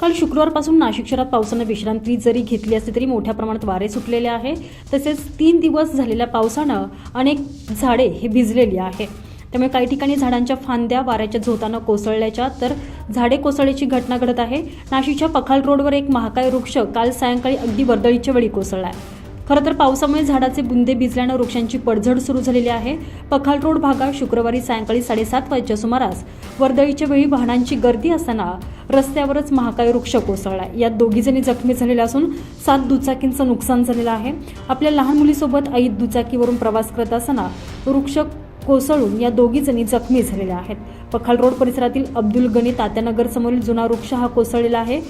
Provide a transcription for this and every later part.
काल शुक्रवारपासून नाशिक शहरात पावसानं विश्रांती जरी घेतली असली तरी मोठ्या प्रमाणात वारे सुटलेले आहे. तसेच तीन दिवस झालेल्या पावसानं अनेक झाडे हे भिजलेली आहे. त्यामुळे काही ठिकाणी झाडांच्या फांद्या वाऱ्याच्या झोतानं कोसळल्याच्या तर झाडे कोसळल्याची घटना घडत आहे. नाशिकच्या पखाल रोडवर एक महाकाय वृक्ष काल सायंकाळी अगदी वर्दळीच्या वेळी कोसळला आहे खरं तर पावसामुळे झाडाचे बुंदे भिजल्यानं वृक्षांची पडझड सुरू झालेली आहे. पखाल रोड भागात शुक्रवारी सायंकाळी साडेसात वाजच्या सुमारास वर्दळीच्या वेळी वाहनांची गर्दी असताना रस्त्यावरच महाकाय वृक्ष कोसळला यात दोघी जणी जखमी झालेले असून सात दुचाकींचं नुकसान झालेलं आहे. आपल्या लहान मुलीसोबत आई दुचाकीवरून प्रवास करत असताना वृक्ष कोसळून या दोघी जणी जखमी झालेल्या आहेत. पखाल रोड परिसरातील अब्दुल गणी तात्यानगर समोरील जुना वृक्ष हा कोसळलेला आहे.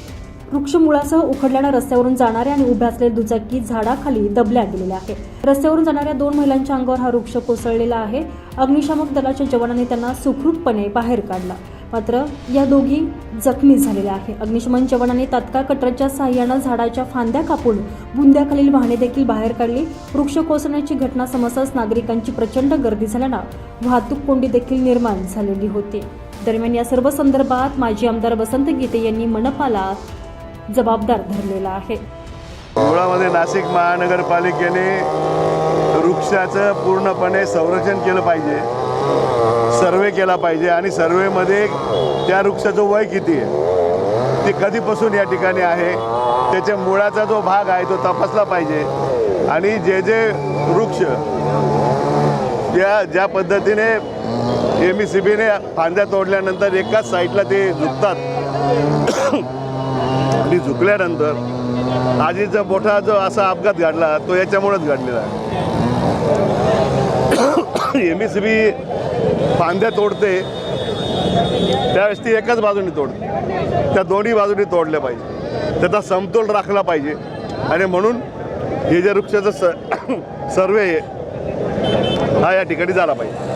वृक्ष मुळासह उखडल्यानं रस्त्यावरून जाणाऱ्या आणि उभ्या असलेल्या दुचाकी झाडाखाली दबल्या गेलेल्या आहे रस्त्यावरून जाणाऱ्या दोन महिलांच्या अंगावर हा वृक्ष कोसळलेला आहे. अग्निशामक दलाच्या जवानांनी त्यांना सुखरूपपणे बाहेर काढला. मात्र या दोघी जखमी झालेल्या आहे अग्निशमन जवानांनी तात्काळ कटरच्या साह्यानं झाडाच्या फांद्या कापून बुंद्याखालील वाहने देखील बाहेर काढली. वृक्ष कोसळण्याची घटना समजताच नागरिकांची प्रचंड गर्दी झाल्यानं वाहतूक कोंडी देखील निर्माण झालेली होती. दरम्यान या सर्व संदर्भात माजी आमदार वसंत गीते यांनी मनपाला जबाबदार धरलेला आहे. मुळामध्ये नाशिक महानगरपालिकेने वृक्षाचं पूर्णपणे संरक्षण केलं पाहिजे. सर्वे केला पाहिजे आणि सर्वेमध्ये त्या वृक्षाचं वय किती आहे? ते कधीपासून या ठिकाणी आहे? त्याच्या मुळाचा जो भाग आहे तो तपासला पाहिजे. आणि जे जे वृक्ष ज्या ज्या पद्धतीने एम ई सी बीने फांद्या तोडल्यानंतर एकाच साईडला ते झुकतात. आणि झुकल्यानंतर आजीचा मोठा जो असा अपघात घडला तो याच्यामुळेच घडलेला आहे. एम एस बी फांद्या तोडते त्यावेळेस ती एकाच बाजूने तोडते. त्या दोन्ही बाजूनी तोडल्या पाहिजे. त्याचा समतोल राखला पाहिजे. आणि म्हणून हे जे वृक्षाचं स सर्वे आहे हा या ठिकाणी झाला पाहिजे.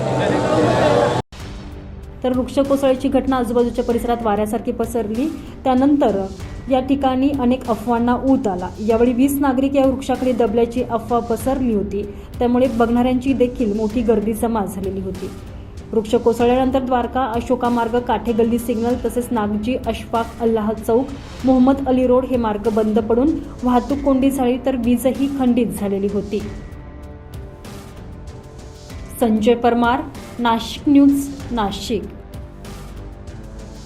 तर वृक्ष कोसळीची घटना आजूबाजूच्या परिसरात वाऱ्यासारखी पसरली. त्यानंतर या ठिकाणी अनेक अफवांना ऊत आला. यावेळी वीस नागरिक या वृक्षाकडे दबल्याची अफवा पसरली होती. त्यामुळे बघणाऱ्यांची देखील मोठी गर्दी जमा झालेली होती. वृक्ष कोसळल्यानंतर द्वारका अशोका मार्ग काठे गल्ली सिग्नल तसेच नागजी अशफाक अल्लाह चौक मोहम्मद अली रोड हे मार्ग बंद पडून वाहतूक कोंडी झाली तर वीजही खंडित झालेली होती. संजय परमार नाशिक न्यूज नाशिक.